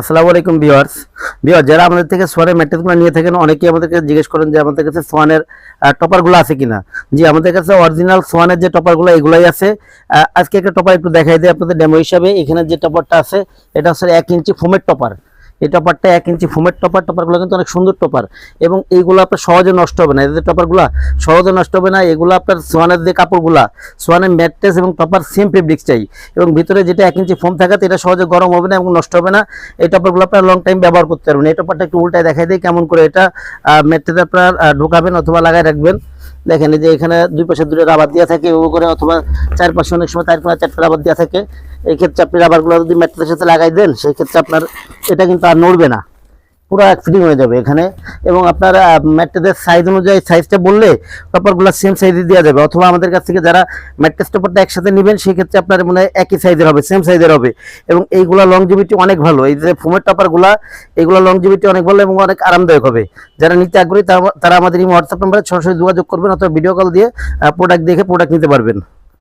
আসসালামু আলাইকুম viewers. Viewer যারা আমাদের থেকে সোয়ানের ম্যাট্রেসগুলো নিয়ে থাকেন, অনেকেই আমাদেরকে জিজ্ঞেস করেন যে আমাদের কাছে সোয়ানের টপারগুলো আছে কিনা। জি, আমাদের কাছে অরিজিনাল সোয়ানের যে টপারগুলো এগুলাই আছে। আজকে একটা টপার একটু দেখাই দিই আপনাদের ডেমো হিসাবে। এখানে যে টপারটা আছে, এটা হচ্ছে এক ইঞ্চি ফোমের টপার এই টপারটা এক ইঞ্চি ফোমের টপার টপারগুলো কিন্তু অনেক সুন্দর টপার এবং এইগুলো আপনার সহজে নষ্ট হবে না। এদের টপারগুলো সহজে নষ্ট হবে না, এগুলো আপনার সোয়ানের যে কাপড়গুলা, সোয়ানের ম্যাট্রেস এবং টপার সেম ফেব্রিক্স চাই। এবং ভিতরে যেটা এক ইঞ্চি ফোম থাকে এটা সহজে গরম হবে না এবং নষ্ট হবে না। এই টপারগুলো আপনার লং টাইম ব্যবহার করতে পারবেন। এই টপারটা একটু উল্টায় দেখাই দিই, কেমন করে এটা ম্যাট্রেসে আপনার ঢোকাবেন অথবা লাগাই রাখবেন। দেখেন এই যে এখানে দুই পাশে দুটো রাবার দেওয়া থাকে ও করে অথবা চার পাশে অনেক সময় চার চারটে রাবার দেওয়া থাকে। এই ক্ষেত্রে আপনি রাবারগুলো যদি ম্যাট্রেসের সাথে লাগাই দেন সেই ক্ষেত্রে আপনার এটা কিন্তু আর নড়বে না। পুরো ফিটিং হয়ে যাবে এখানে। এবং আপনার ম্যাট্রেসের সাইজ অনুযায়ী সাইজটা বললে টপারগুলো সেম সাইজে দেওয়া যাবে। অথবা আমাদের কাছ থেকে যারা ম্যাট্রেস টপারটা একসাথে নেবেন সেই ক্ষেত্রে আপনার মনে একই সাইজের হবে সেম সাইজের হবে। এবং এইগুলা লংজিভিটি অনেক ভালো। এই যে ফোমের টপারগুলা এগুলো লংজিভিটি অনেক ভালো এবং অনেক আরামদায়ক হবে। যারা নিতে আগ্রহী, তারা আমাদের এই হোয়াটসঅ্যাপ নাম্বারে সরাসরি যোগাযোগ করবেন অথবা ভিডিও কল দিয়ে প্রোডাক্ট দেখে প্রোডাক্ট নিতে পারবেন।